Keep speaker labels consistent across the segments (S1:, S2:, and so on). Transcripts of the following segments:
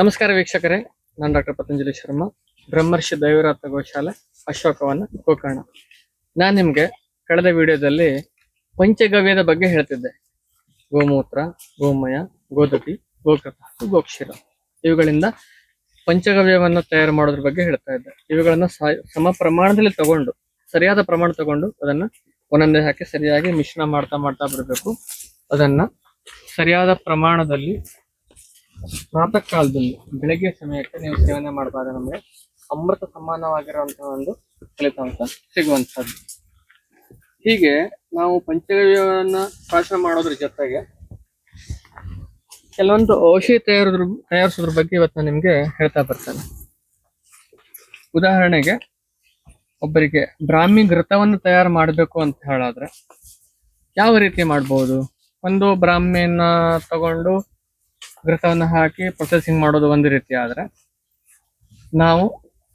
S1: ನಮಸ್ಕಾರ ವೀಕ್ಷಕರೇ, ನಾನು ಡಾಕ್ಟರ್ ಪತಂಜಲಿ ಶರ್ಮಾ, ಬ್ರಹ್ಮರ್ಷಿ ದೈವರಾತ ಗೋಶಾಲೆ ಅಶೋಕವನ ಗೋಕರ್ಣ. ನಾನು ನಿಮಗೆ ಕಳೆದ ವಿಡಿಯೋದಲ್ಲಿ ಪಂಚಗವ್ಯದ ಬಗ್ಗೆ ಹೇಳ್ತಿದ್ದೆ. ಗೋಮೂತ್ರ, ಗೋಮಯ ಗೋದತಿ ಗೋಕೃತ ಗೋಕ್ಷೀರ. ಇವುಗಳಿಂದ ಪಂಚಗವ್ಯವನ್ನು ತಯಾರು ಮಾಡೋದ್ರ ಬಗ್ಗೆ ಹೇಳ್ತಾ ಇದ್ದೆ. ಇವುಗಳನ್ನು ಸಮ ಪ್ರಮಾಣದಲ್ಲಿ ತಗೊಂಡು, ಸರಿಯಾದ ಪ್ರಮಾಣ ತಗೊಂಡು ಅದನ್ನ ಒಂದೊಂದೇ ಹಾಕಿ ಸರಿಯಾಗಿ ಮಿಶ್ರಣ ಮಾಡ್ತಾ ಮಾಡ್ತಾ ಬರಬೇಕು. ಅದನ್ನ ಸರಿಯಾದ ಪ್ರಮಾಣದಲ್ಲಿ ಪ್ರಾತಃ ಕಾಲದಲ್ಲಿ ಬೆಳಗ್ಗೆ ಸಮಯಕ್ಕೆ ನೀವು ಸೇವನೆ ಮಾಡಿದಾಗ ನಮಗೆ ಅಮೃತ ಸಮಾನವಾಗಿರುವಂತಹ ಒಂದು ಫಲಿತಾಂಶ ಸಿಗುವಂತಹದ್ದು ಹೀಗೆ ನಾವು ಪಂಚಗವ್ಯವನ್ನ ಪ್ರಾಶನ ಮಾಡೋದ್ರ ಜೊತೆಗೆ ಕೆಲವೊಂದು ಔಷಧಿ ತಯಾರಿದ್ರ, ತಯಾರಿಸೋದ್ರ ಬಗ್ಗೆ ಇವತ್ತು ನಾನು ನಿಮ್ಗೆ ಹೇಳ್ತಾ ಬರ್ತೇನೆ. ಉದಾಹರಣೆಗೆ, ಒಬ್ಬರಿಗೆ ಬ್ರಾಹ್ಮಿ ಘೃತವನ್ನು ತಯಾರು ಮಾಡಬೇಕು ಅಂತ ಹೇಳಾದ್ರೆ, ಯಾವ ರೀತಿ ಮಾಡ್ಬೋದು? ಒಂದು ಬ್ರಾಹ್ಮಿಯನ್ನ ತಗೊಂಡು ಘೃತವನ್ನು ಹಾಕಿ ಪ್ರೊಸೆಸಿಂಗ್ ಮಾಡೋದು ಒಂದು ರೀತಿ ಆದರೆ ನಾವು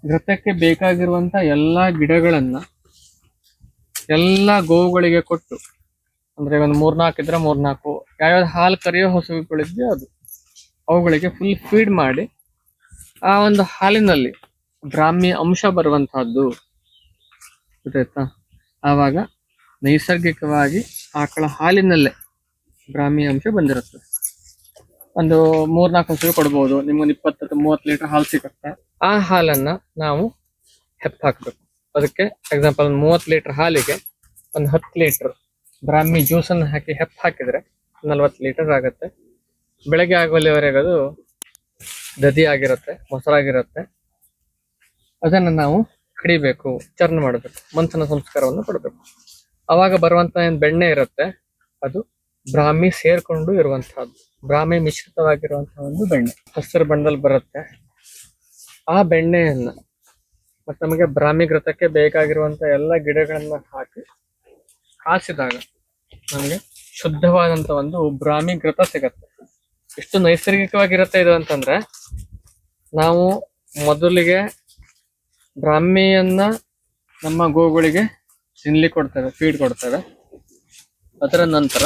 S1: ಘೃತಕ್ಕೆ ಬೇಕಾಗಿರುವಂಥ ಎಲ್ಲಾ ಗಿಡಗಳನ್ನು ಎಲ್ಲ ಗೋವುಗಳಿಗೆ ಕೊಟ್ಟು, ಅಂದ್ರೆ ಒಂದು ಮೂರ್ನಾಲ್ಕು ಇದ್ರೆ ಮೂರ್ನಾಲ್ಕು, ಯಾವ್ಯಾವ್ದು ಹಾಲು ಕರೆಯೋ ಹಸುಗಳಿದೆಯೋ ಅದು, ಅವುಗಳಿಗೆ ಫುಲ್ ಫೀಡ್ ಮಾಡಿ ಆ ಒಂದು ಹಾಲಿನಲ್ಲಿ ಬ್ರಾಹ್ಮಿ ಅಂಶ ಬರುವಂತಹದ್ದು. ಗೊತ್ತಾಯ್ತಾ? ಆವಾಗ ನೈಸರ್ಗಿಕವಾಗಿ ಆಕಳ ಹಾಲಿನಲ್ಲೇ ಬ್ರಾಹ್ಮಿ ಅಂಶ ಬಂದಿರುತ್ತೆ. ಒಂದು ಮೂರ್ನಾಲ್ಕು ಹಸು ಕೊಡ್ಬೋದು. ನಿಮ್ಗೊಂದು ಇಪ್ಪತ್ತು ಮೂವತ್ತು ಲೀಟರ್ ಹಾಲು ಸಿಗುತ್ತೆ. ಆ ಹಾಲನ್ನ ನಾವು ಹೆಪ್ಪ ಹಾಕಬೇಕು ಅದಕ್ಕೆ ಎಕ್ಸಾಂಪಲ್ ಒಂದು ಮೂವತ್ತು ಲೀಟರ್ ಹಾಲಿಗೆ ಒಂದು ಹತ್ತು ಲೀಟರ್ ಬ್ರಾಹ್ಮಿ ಜ್ಯೂಸನ್ನು ಹಾಕಿ ಹೆಪ್ಪ ಹಾಕಿದ್ರೆ ನಲ್ವತ್ತು ಲೀಟರ್ ಆಗುತ್ತೆ. ಬೆಳಗ್ಗೆ ಆಗುವಲ್ಲಿವರೆಗೆ ಅದು ದದಿ ಆಗಿರುತ್ತೆ ಮೊಸರಾಗಿರುತ್ತೆ ಅದನ್ನ ನಾವು ಕಡಿಬೇಕು ಚರ್ನ ಮಾಡಬೇಕು ಮಂಥನ ಸಂಸ್ಕಾರವನ್ನು ಕೊಡಬೇಕು. ಅವಾಗ ಬರುವಂತ ಏನು ಬೆಣ್ಣೆ ಇರುತ್ತೆ, ಅದು ಬ್ರಾಹ್ಮಿ ಸೇರಿಕೊಂಡು ಇರುವಂತಹದ್ದು. ಬ್ರಾಹ್ಮಿ ಮಿಶ್ರಿತವಾಗಿರುವಂತಹ ಒಂದು ಬೆಣ್ಣೆ, ಹಸಿರು ಬಣ್ಣದಲ್ಲಿ ಬರುತ್ತೆ. ಆ ಬೆಣ್ಣೆಯನ್ನ ಮತ್ತೆ ನಮಗೆ ಬ್ರಾಹ್ಮಿ ಘೃತಕ್ಕೆ ಬೇಕಾಗಿರುವಂತ ಎಲ್ಲ ಗಿಡಗಳನ್ನ ಹಾಕಿ ಕಾಸಿದಾಗ ನಮಗೆ ಶುದ್ಧವಾದಂತ ಒಂದು ಬ್ರಾಹ್ಮಿ ಘೃತ ಸಿಗತ್ತೆ. ಎಷ್ಟು ನೈಸರ್ಗಿಕವಾಗಿರುತ್ತೆ ಇದು ಅಂತಂದ್ರೆ, ನಾವು ಮೊದಲಿಗೆ ಬ್ರಾಹ್ಮಿಯನ್ನ ನಮ್ಮ ಗೋಗಳಿಗೆ ತಿನ್ಲಿ ಕೊಡ್ತೇವೆ ಫೀಡ್ ಕೊಡ್ತೇವೆ. ಅದರ ನಂತರ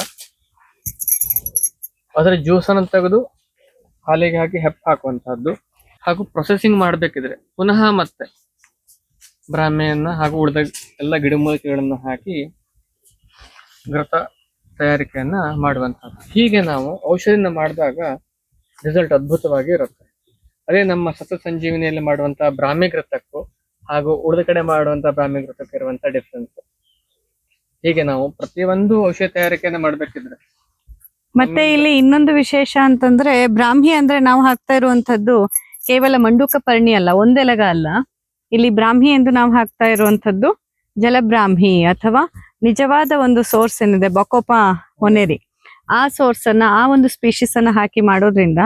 S1: ಅದರ ಜ್ಯೂಸನ್ನು ತೆಗೆದು ಹಾಲಿಗೆ ಹಾಕಿ ಹೆಪ್ಪ ಹಾಕುವಂತಹದ್ದು. ಹಾಗೂ ಪ್ರೊಸೆಸಿಂಗ್ ಮಾಡಬೇಕಿದ್ರೆ ಪುನಃ ಮತ್ತೆ ಬ್ರಾಹ್ಮೆಯನ್ನ ಹಾಗೂ ಉಳಿದ ಎಲ್ಲ ಗಿಡಮೂಲಿಕೆಗಳನ್ನು ಹಾಕಿ ಘೃತ ತಯಾರಿಕೆಯನ್ನ ಮಾಡುವಂತಹದ್ದು. ಹೀಗೆ ನಾವು ಔಷಧಿಯನ್ನು ಮಾಡಿದಾಗ ರಿಸಲ್ಟ್ ಅದ್ಭುತವಾಗಿ ಇರುತ್ತೆ. ಅದೇ ನಮ್ಮ ಸತ ಸಂಜೀವಿನಿಯಲ್ಲಿ ಮಾಡುವಂತಹ ಬ್ರಾಹ್ಮಿ ಘೃತಕ್ಕೂ ಹಾಗೂ ಉಳಿದ ಕಡೆ ಮಾಡುವಂತ ಬ್ರಾಹ್ಮಿ ಘೃತಕ್ಕೆ ಇರುವಂತಹ ಡಿಫ್ರೆನ್ಸ್ ಹೀಗೆ ನಾವು ಪ್ರತಿಯೊಂದು ಔಷಧ ತಯಾರಿಕೆಯನ್ನು ಮಾಡ್ಬೇಕಿದ್ರೆ
S2: ಮತ್ತೆ ಇಲ್ಲಿ ಇನ್ನೊಂದು ವಿಶೇಷ ಅಂತಂದ್ರೆ ಬ್ರಾಹ್ಮಿ ಅಂದ್ರೆ ನಾವು ಹಾಕ್ತಾ ಇರುವಂತದ್ದು ಕೇವಲ ಮಂಡೂಕ ಪರ್ಣಿ ಅಲ್ಲ, ಒಂದೆಲಗ ಅಲ್ಲ. ಇಲ್ಲಿ ಬ್ರಾಹ್ಮಿ ಎಂದು ನಾವು ಹಾಕ್ತಾ ಇರುವಂತದ್ದು ಜಲಬ್ರಾಹ್ಮಿ ಅಥವಾ ನಿಜವಾದ ಒಂದು ಸೋರ್ಸ್ ಏನಿದೆ, ಬಕೋಪ ಹೊನೆರಿ. ಆ ಸೋರ್ಸ್ ಅನ್ನ, ಆ ಒಂದು ಸ್ಪೀಶೀಸ್ ಅನ್ನ ಹಾಕಿ ಮಾಡೋದ್ರಿಂದ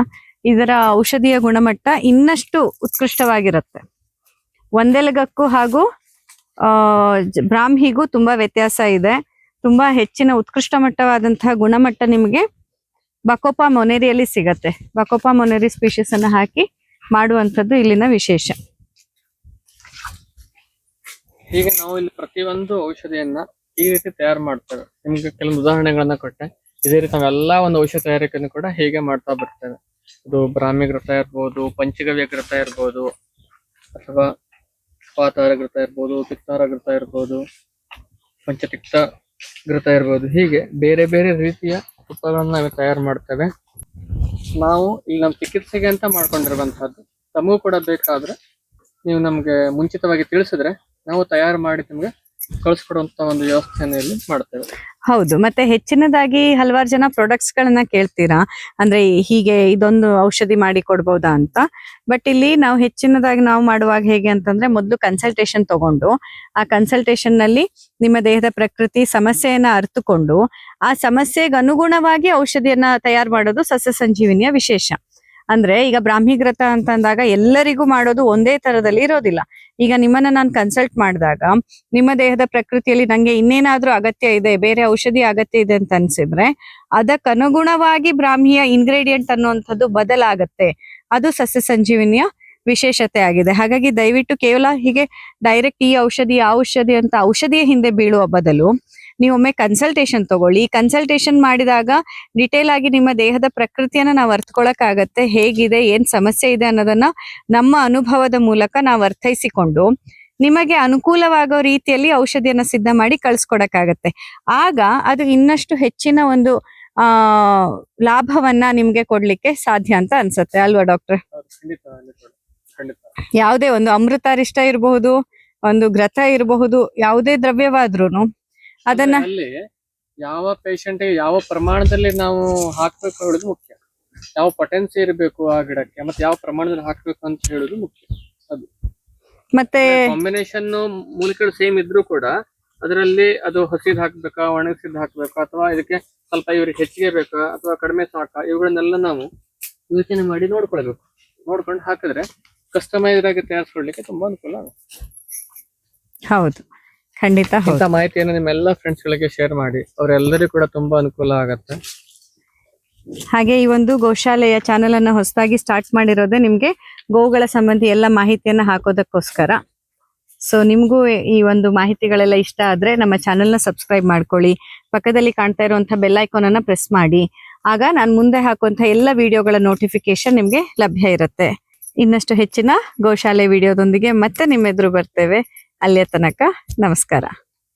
S2: ಇದರ ಔಷಧಿಯ ಗುಣಮಟ್ಟ ಇನ್ನಷ್ಟು ಉತ್ಕೃಷ್ಟವಾಗಿರುತ್ತೆ. ಒಂದೆಲಗಕ್ಕೂ ಹಾಗೂ, ಆ ಬ್ರಾಹ್ಮಿಗೂ ತುಂಬಾ ವ್ಯತ್ಯಾಸ ಇದೆ. ತುಂಬಾ ಹೆಚ್ಚಿನ ಉತ್ಕೃಷ್ಟ ಮಟ್ಟವಾದಂತಹ ಗುಣಮಟ್ಟ ನಿಮಗೆ ಬಕೋಪ ಮೊನೇರಿಯಲ್ಲಿ ಸಿಗತ್ತೆ. ಬಕೋಪ ಮೊನೇರಿ ಸ್ಪೀಶೀಸ್ ಅನ್ನು ಹಾಕಿ ಮಾಡುವಂತದ್ದು ಇಲ್ಲಿನ ವಿಶೇಷ.
S1: ಹೀಗೆ ನಾವು ಇಲ್ಲಿ ಪ್ರತಿಯೊಂದು ಔಷಧಿಯನ್ನ ಈ ರೀತಿ ತಯಾರು ಮಾಡ್ತೇವೆ. ನಿಮ್ಗೆ ಕೆಲವು ಉದಾಹರಣೆಗಳನ್ನ ಕೊಟ್ಟೆ. ಇದೇ ರೀತಿ ನಾವೆಲ್ಲ ಒಂದು ಔಷಧ ತಯಾರಿಕೆಯನ್ನು ಕೂಡ ಹೀಗೆ ಮಾಡ್ತಾ ಬರ್ತೇವೆ. ಇದು ಬ್ರಾಹ್ಮಿ ಗ್ರತ ಇರ್ಬೋದು, ಪಂಚಗವ್ಯ ಗ್ರತ ಇರ್ಬೋದು, ಅಥವಾ ಪಾತಾರ ಗ್ರತ ಇರ್ಬೋದು, ಪಿತ್ತಾರ ಗ್ರತ ಇರ್ಬೋದು, ಪಂಚತಿಕ್ತ ಗ್ರತ ಇರ್ಬೋದು. ಹೀಗೆ ಬೇರೆ ಬೇರೆ ರೀತಿಯ ತುಪ್ಪಗಳನ್ನ ನಾವು ತಯಾರು ಮಾಡ್ತೇವೆ. ನಾವು ಇಲ್ಲಿ ನಮ್ಮ ಚಿಕಿತ್ಸೆಗೆ ಅಂತ ಮಾಡ್ಕೊಂಡಿರುವಂತಹದ್ದು. ತಮಗೂ ಕೂಡ ಬೇಕಾದ್ರೆ ನೀವು ನಮಗೆ ಮುಂಚಿತವಾಗಿ ತಿಳಿಸಿದ್ರೆ ನಾವು ತಯಾರು ಮಾಡಿ ನಿಮ್ಗೆ ಕಳಿಸ್ಕೊಡುವಂತ ಒಂದು ವ್ಯವಸ್ಥೆಯನ್ನು ಇಲ್ಲಿ ಮಾಡ್ತೇವೆ
S2: ಹೌದು, ಮತ್ತೆ ಹೆಚ್ಚಿನದಾಗಿ ಹಲವಾರು ಜನ ಪ್ರಾಡಕ್ಟ್ಸ್ ಗಳನ್ನ ಕೇಳ್ತೀರಾ? ಅಂದ್ರೆ ಹೀಗೆ ಇದೊಂದು ಔಷಧಿ ಮಾಡಿ ಕೊಡ್ಬೋದಾ ಅಂತ. ಬಟ್ ಇಲ್ಲಿ ನಾವು ಹೆಚ್ಚಿನದಾಗಿ ನಾವು ಮಾಡುವಾಗ ಹೇಗೆ ಅಂತಂದ್ರೆ ಮೊದಲು ಕನ್ಸಲ್ಟೇಷನ್ ತಗೊಂಡು, ಆ ಕನ್ಸಲ್ಟೇಷನ್ನಲ್ಲಿ ನಿಮ್ಮ ದೇಹದ ಪ್ರಕೃತಿ ಸಮಸ್ಯೆಯನ್ನ ಅರ್ಥಕೊಂಡು ಆ ಸಮಸ್ಯೆಗೆ ಅನುಗುಣವಾಗಿ ಔಷಧಿಯನ್ನ ತಯಾರು ಮಾಡೋದು ಸಸ್ಯ ಸಂಜೀವಿನಿಯ ವಿಶೇಷ. ಅಂದ್ರೆ ಈಗ ಬ್ರಾಹ್ಮಿಗ್ರತ ಅಂತ ಅಂದಾಗ ಎಲ್ಲರಿಗೂ ಮಾಡೋದು ಒಂದೇ ತರದಲ್ಲಿ ಇರೋದಿಲ್ಲ. ಈಗ ನಿಮ್ಮನ್ನ ನಾನು ಕನ್ಸಲ್ಟ್ ಮಾಡಿದಾಗ, ನಿಮ್ಮ ದೇಹದ ಪ್ರಕೃತಿಯಲ್ಲಿ ನಂಗೆ ಇನ್ನೇನಾದ್ರೂ ಅಗತ್ಯ ಇದೆ, ಬೇರೆ ಔಷಧಿ ಅಗತ್ಯ ಇದೆ ಅಂತ ಅನ್ಸಿದ್ರೆ ಅದಕ್ಕನುಗುಣವಾಗಿ ಬ್ರಾಹ್ಮಿಯ ಇಂಗ್ರೀಡಿಯೆಂಟ್ ಅನ್ನುವಂಥದ್ದು ಬದಲಾಗತ್ತೆ. ಅದು ಸಸ್ಯ ಸಂಜೀವಿನಿಯ ವಿಶೇಷತೆ ಆಗಿದೆ. ಹಾಗಾಗಿ ದಯವಿಟ್ಟು ಕೇವಲ ಹೀಗೆ ಡೈರೆಕ್ಟ್ ಈ ಔಷಧಿ, ಆ ಔಷಧಿ ಅಂತ ಔಷಧಿಯ ಹಿಂದೆ ಬೀಳುವ ಬದಲು ನೀವೊಮ್ಮೆ ಕನ್ಸಲ್ಟೇಷನ್ ತಗೊಳ್ಳಿ. ಕನ್ಸಲ್ಟೇಷನ್ ಮಾಡಿದಾಗ ಡಿಟೇಲ್ ಆಗಿ ನಿಮ್ಮ ದೇಹದ ಪ್ರಕೃತಿಯನ್ನ ನಾವು ಅರ್ಥಕೊಳಕ್ಕಾಗತ್ತೆ ಹೇಗಿದೆ ಏನ್ ಸಮಸ್ಯೆ ಇದೆ ಅನ್ನೋದನ್ನ ನಮ್ಮ ಅನುಭವದ ಮೂಲಕ ನಾವು ಅರ್ಥೈಸಿಕೊಂಡು ನಿಮಗೆ ಅನುಕೂಲವಾಗೋ ರೀತಿಯಲ್ಲಿ ಔಷಧಿಯನ್ನ ಸಿದ್ಧ ಮಾಡಿ ಕಳ್ಸ್ಕೊಡಕ್ಕಾಗತ್ತೆ. ಆಗ ಅದು ಇನ್ನಷ್ಟು ಹೆಚ್ಚಿನ ಒಂದು ಆ ಲಾಭವನ್ನ ನಿಮ್ಗೆ ಕೊಡ್ಲಿಕ್ಕೆ ಸಾಧ್ಯ ಅಂತ ಅನ್ಸುತ್ತೆ. ಅಲ್ವಾ ಡಾಕ್ಟರ್? ಯಾವುದೇ ಒಂದು ಅಮೃತಾರಿಷ್ಟ ಇರಬಹುದು ಒಂದು ಗ್ರತ ಇರಬಹುದು ಯಾವುದೇ ದ್ರವ್ಯವಾದ್ರೂನು. ಅದನ್ನ
S1: ಅಲ್ಲಿ ಯಾವ ಪೇಷಂಟ್ ಯಾವ ಪ್ರಮಾಣದಲ್ಲಿ ನಾವು ಹಾಕ್ಬೇಕು ಹೇಳೋದು ಮುಖ್ಯ. ಯಾವ ಪೊಟೆನ್ಸಿ ಇರಬೇಕು ಆ ಗಿಡಕ್ಕೆ ಮತ್ತೆ ಯಾವ ಪ್ರಮಾಣದಲ್ಲಿ ಹಾಕ್ಬೇಕು ಅಂತ ಹೇಳೋದು ಮುಖ್ಯ. ಅದು.
S2: ಮತ್ತೆ
S1: ಕಾಂಬಿನೇಷನ್ ಮೂಲಿಕೆಗಳು ಸೇಮ್ ಇದ್ರು ಕೂಡ ಅದರಲ್ಲಿ ಅದು ಹಸಿದ್ ಹಾಕ್ಬೇಕಾ ಒಣಗಿಸಿದ್ ಹಾಕ್ಬೇಕಾ ಅಥವಾ ಇದಕ್ಕೆ ಸ್ವಲ್ಪ ಇವ್ರಿಗೆ ಹೆಚ್ಚಿಗೆ ಬೇಕಾ ಅಥವಾ ಕಡಿಮೆ ಸಾಕಾ ಇವುಗಳನ್ನೆಲ್ಲ ನಾವು ಯೋಚನೆ ಮಾಡಿ ನೋಡ್ಕೊಳ್ಬೇಕು. ನೋಡ್ಕೊಂಡು ಹಾಕಿದ್ರೆ ಕಸ್ಟಮೈಸ್ ಆಗಿ ತಯಾರಿಸ್ಕೊಡ್ಲಿಕ್ಕೆ ತುಂಬಾ ಅನುಕೂಲ ಆಗುತ್ತೆ.
S2: ಹೌದು. ಖಂಡಿತ
S1: ಇಂಥ ಮಾಹಿತಿಯನ್ನು ನಿಮ್ಮೆಲ್ಲ ಫ್ರೆಂಡ್ಸ್ ಗಳಿಗೆ ಶೇರ್ ಮಾಡಿ. ಅವರೆಲ್ಲರಿಗೂ ಕೂಡ ತುಂಬಾ ಅನುಕೂಲ ಆಗುತ್ತೆ.
S2: ಹಾಗೆ ಈ ಒಂದು ಗೋಶಾಲೆಯ ಚಾನೆಲ್ ಅನ್ನ ಹೊಸದಾಗಿ ಸ್ಟಾರ್ಟ್ ಮಾಡಿರೋದೇ ನಿಮ್ಗೆ ಗೋವುಗಳ ಸಂಬಂಧಿ ಎಲ್ಲ ಮಾಹಿತಿಯನ್ನ ಹಾಕೋದಕ್ಕೋಸ್ಕರ. ಸೊ ನಿಮ್ಗೂ ಈ ಒಂದು ಮಾಹಿತಿಗಳೆಲ್ಲ ಇಷ್ಟ ಆದ್ರೆ ನಮ್ಮ ಚಾನೆಲ್ನ ಸಬ್ಸ್ಕ್ರೈಬ್ ಮಾಡ್ಕೊಳ್ಳಿ. ಪಕ್ಕದಲ್ಲಿ ಕಾಣ್ತಾ ಇರುವಂತಹ ಬೆಲ್ ಐಕಾನ್ ಅನ್ನ ಪ್ರೆಸ್ ಮಾಡಿ. ಆಗ ನಾನು ಮುಂದೆ ಹಾಕುವಂತ ಎಲ್ಲ ವಿಡಿಯೋಗಳ ನೋಟಿಫಿಕೇಶನ್ ನಿಮ್ಗೆ ಲಭ್ಯ ಇರುತ್ತೆ. ಇನ್ನಷ್ಟು ಹೆಚ್ಚಿನ ಗೋಶಾಲೆ ವಿಡಿಯೋದೊಂದಿಗೆ ಮತ್ತೆ ನಿಮ್ಮೆದುರು ಬರ್ತೇವೆ. ಅಲ್ಲಿಯ ತನಕ ನಮಸ್ಕಾರ.